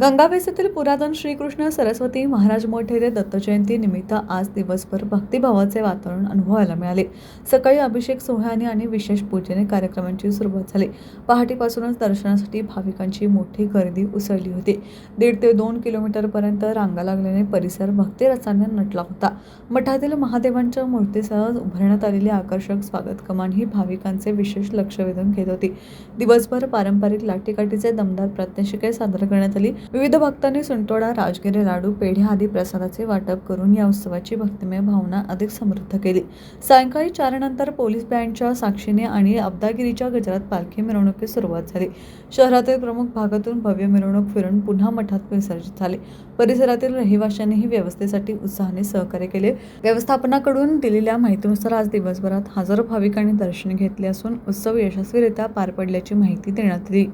गंगाबेसेतील पुरातन श्रीकृष्ण सरस्वती महाराज मठ येथे दत्तजयंती निमित्त आज दिवसभर भक्तिभावाचे वातावरण अनुभवायला मिळाले. सकाळी अभिषेक सोहळ्याने आणि विशेष पूजेने कार्यक्रमांची सुरुवात झाली. पहाटेपासूनच दर्शनासाठी भाविकांची मोठी गर्दी उसळली होती. दीड ते दोन किलोमीटरपर्यंत रांगा लागल्याने परिसर भक्तिरसाने नटला होता. मठातील महादेवांच्या मूर्तीसह उभारण्यात आलेली आकर्षक स्वागत कमान ही भाविकांचे विशेष लक्ष वेधून घेत होती. दिवसभर पारंपरिक लाठीकाठीचे दमदार प्रात्यक्षिके सादर करण्यात आली. विविध भक्तांनी सुंटोडा राजगिरी लाडू पेढे आदी प्रसादाचे वाटप करून या उत्सवाची भक्तिमय भावना अधिक समृद्ध केली. सायंकाळी चारनंतर पोलीस बँडच्या साक्षीने आणि अब्दागिरीच्या गजरात पालखी मिरवणुकीस सुरुवात झाली. शहरातील प्रमुख भागातून भव्य मिरवणूक फिरून पुन्हा मठात विसर्जित झाले. परिसरातील रहिवाशांनीही व्यवस्थेसाठी उत्साहाने सहकार्य केले. व्यवस्थापनाकडून दिलेल्या माहितीनुसार आज दिवसभरात हजारो भाविकांनी दर्शन घेतले असून उत्सव यशस्वीरित्या पार पडल्याची माहिती देण्यात आली.